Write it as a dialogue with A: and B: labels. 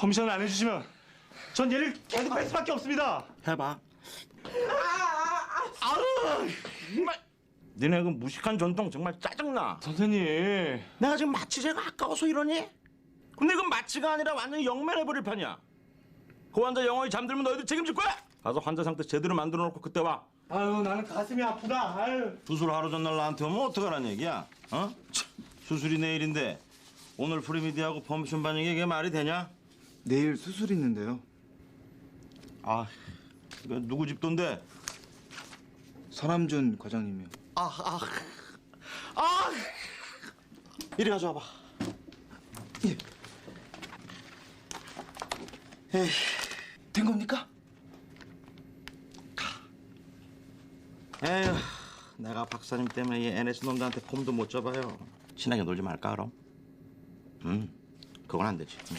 A: 퍼미션을 안 해주시면 전 얘를 계속 뺄 수밖에 없습니다.
B: 해봐. 아우, 정말. 니네 그 무식한 전통 정말 짜증나.
A: 선생님.
B: 내가 지금 마취제가 아까워서 이러니? 근데 이건 마취가 아니라 완전히 영면해버릴 판이야. 그 환자 영원히 잠들면 너희들 책임질 거야? 가서 환자 상태 제대로 만들어 놓고 그때 와.
A: 아유 나는 가슴이 아프다. 아유.
B: 수술 하루 전날 나한테 오면 어떡하란 얘기야? 어? 참, 수술이 내일인데 오늘 프리미디하고 퍼미션 반영이 이게 말이 되냐?
C: 내일 수술 있는데요.
B: 아, 이거 누구 집 돈데?
C: 서남준 과장님이요.
B: 아, 아, 아! 이리 가져와 봐.
C: 에이, 된 겁니까?
B: 에휴, 내가 박사님 때문에 이 NS 놈들한테 폼도 못 잡아요. 친하게 놀지 말까 그럼? 응, 그건 안 되지. 응.